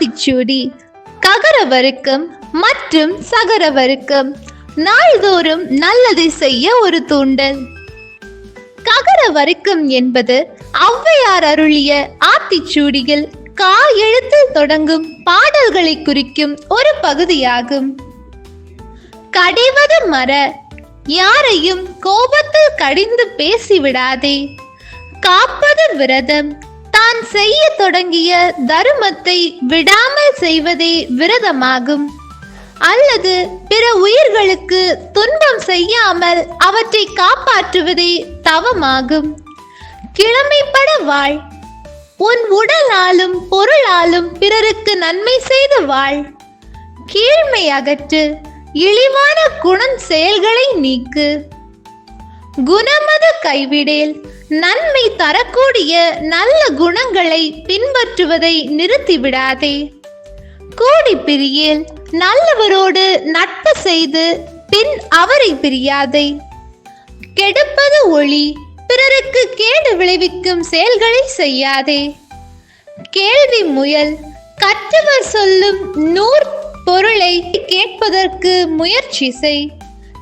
ஆத்திச்சூடி ககரவருக்கம் மற்றும் சகரவருக்கும் நாள்தோறும் நல்லதை செய்ய ஒரு தூண்டல் ககரவருக்கும் என்பது ஔவையார் அருளிய ஆத்திச்சூடியில் கா எழுத்தில் தொடங்கும் பாடல்களை குறிக்கும் ஒரு பகுதியாகும். கடிவது மர யாரையும் கோபத்தில் கடிந்து பேசிவிடாதே. காப்பது விரதம் தான் செய்ய தொடங்கிய தருமத்தை விடாமல் செய்வதே விரதமாகும். அல்லது பிற உயிர்களுக்கு துன்பம் செய்யாமல் அவற்றை காப்பாற்றுவதே தவமாகும். கிழமைப்பட வாழ். உன் உடலாலும் பொருளாலும் பிறருக்கு நன்மை செய்து வாழ். கீழ்மை அகற்று இழிவான குணம் செயல்களை நீக்கு. குணமது கைவிடேல். நன்மை தரக்கூடிய நல்ல குணங்களை பின்பற்றுவதை நிறுத்திவிடாதே. கூடி பிரியேல் நல்லவரோடு நட்பு செய்து பின் அவரை பிரியாதே. கெடுப்பது ஒளி பிறருக்கு கேடு விளைவிக்கும் செயல்களை செய்யாதே. கேள்வி முயல் கற்றவர் சொல்லும் நூற் பொருளை கேட்பதற்கு முயற்சி செய்.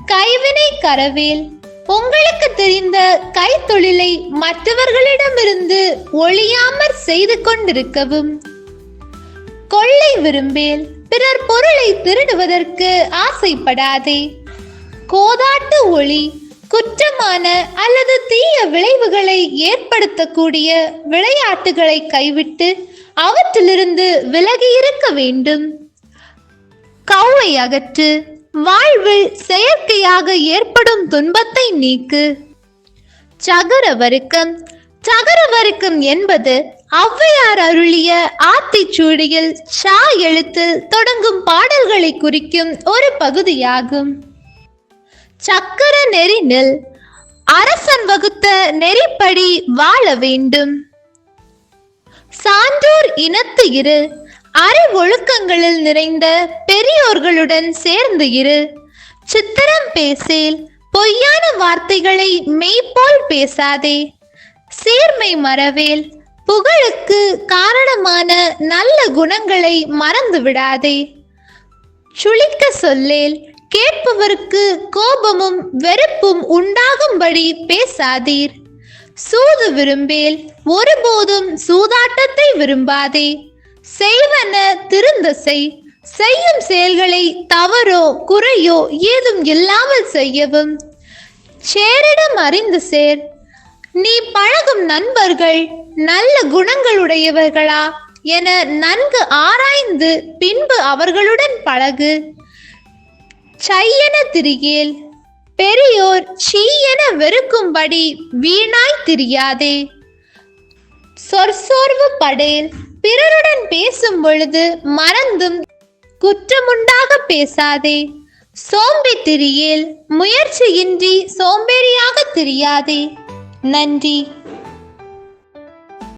கைவினை கரவேல் உங்களுக்கு தெரிந்த கைத்தொழிலை மற்றவர்களிடமிருந்து ஒழியாமற் செய்து கொண்டிருக்கவும். கொள்ளை விரும்பேல் பிறர் பொருளை திருடுவதற்கு ஆசைப்படாதே. கோதாட்டு ஒளி குற்றமான அல்லது தீய விளைவுகளை ஏற்படுத்தக்கூடிய விளையாட்டுகளை கைவிட்டு அவற்றிலிருந்து விலகி இருக்க வேண்டும். கௌவை அகற்று வாழ்வில் செயற்கையாக ஏற்படும் துன்பத்தை நீக்கு. சகர வருக்கம் சகர வருக்கம் என்பது ஔவையார் அருளிய ஆத்திச்சூடியில் ஷா எழுத்தில் தொடங்கும் பாடல்களை குறிக்கும் ஒரு பகுதியாகும். சக்கர நெறி நெல் அரசன் வகுத்த நெறிப்படி வாழ வேண்டும். சான்றோர் இனத்து இரு. அறிவொழுக்கங்களில் நிறைந்த பெரியோர்களுடன் சேர்ந்து இரு. சித்திரம் பேசேல் பொய்யான வார்த்தைகளை மெய்ப்போல் பேசாதே. சீர்மை மறவேல் புகழுக்கு காரணமான நல்ல குணங்களை மறந்து விடாதே. சுழிக்க சொல்லேல் கேட்பவருக்கு கோபமும் வெறுப்பும் உண்டாகும்படி பேசாதீர். சூது விரும்பேல் ஒருபோதும் சூதாட்டத்தை விரும்பாதே. செய்வன திருந்த செய் செய்யும் செயல்களை தவறோ குறையோ ஏதும் இல்லாமல் செய்யவும். சேரிடம் அறிந்து சேர் நீ பழகும் நண்பர்கள் நல்ல குணங்களுடையவர்களா? என நன்கு ஆராய்ந்து பின்பு அவர்களுடன் பழகு. சையென திரியேல் பெரியோர் சீயென வெறுக்கும்படி வீணாய் திரியாதே. சொற்சோர்வு படேல் பிறருடன் பேசும் பொழுது மறந்தும் குற்றமுண்டாக பேசாதே. சோம்பி திரியேல் முயற்சியின்றி சோம்பேறியாக திரியாதே. நன்றி.